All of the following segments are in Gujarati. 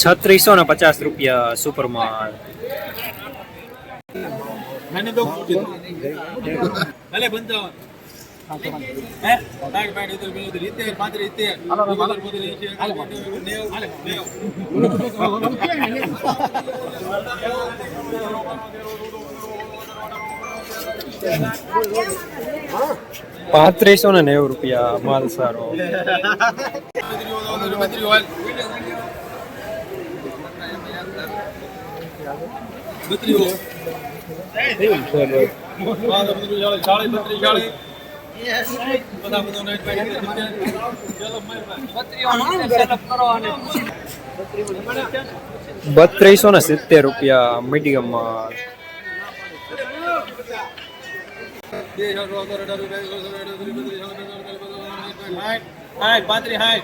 છત્રીસો ને પચાસ રૂપિયા સુપર સુપરમાં પાંત્રીસો ને નેવું રૂપિયા માલ સારો. ચલો બત્રીસો ને સિત્તેર રૂપિયા મીડિયમ પાંત્રી હાય.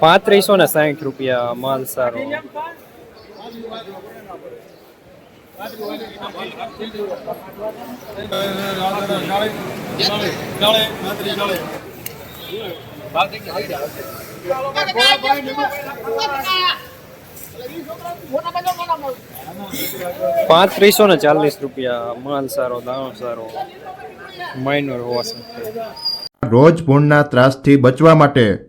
પાંત્રીસો ને સાહીઠ રૂપિયા માલ સારો. પાંત્રીસો ને ચાલીસ રૂપિયા માલ સારો, દાણો સારો માઇનર હોવા રોજ ભૂણના ત્રાસથી બચવા માટે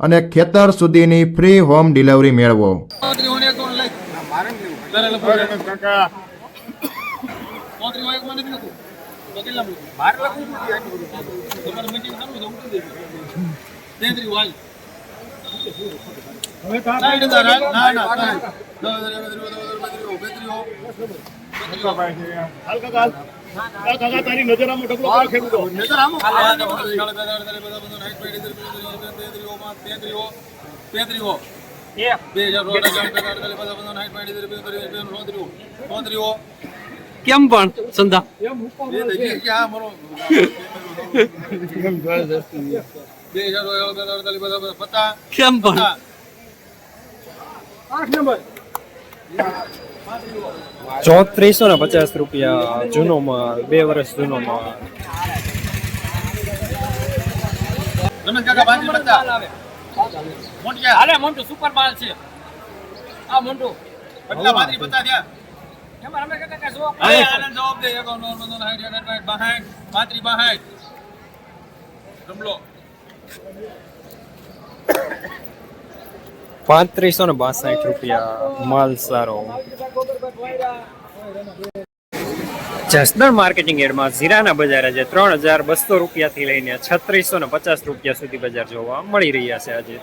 અને ખેતર સુધીની ફ્રી હોમ ડિલિવરી મેળવો. પાંત્રી કાકા તારા ના ના તારા દો દો દો દો દો બેત્રી હો નજર આમ. હા ને બધા શાળા બધા બધા બધા બધા નાઈટ પેડ ઇધર તેત્રી હો માં તેત્રી હો તેત્રી હો બે હજાર રોડ બધા બધા બધા નાઈટ પેડ ઇધર બે રોતરી હો રોતરી હો કેમ પણ સંધા? કેમ પણ? આઠ ક્યાં ચોત્રીસો ને પચાસ રૂપિયા જૂનો માલ બે વર્ષ જૂનો માલ પાંત્રીસો ને બાસઠ રૂપિયા માલ સારો. જસદણ માર્કેટિંગ એડમાં ઝીરાના બજાર આજે ત્રણ હજાર બસો રૂપિયાથી લઈને છત્રીસો ને પચાસ રૂપિયા સુધી બજાર જોવા મળી રહ્યા છે આજે.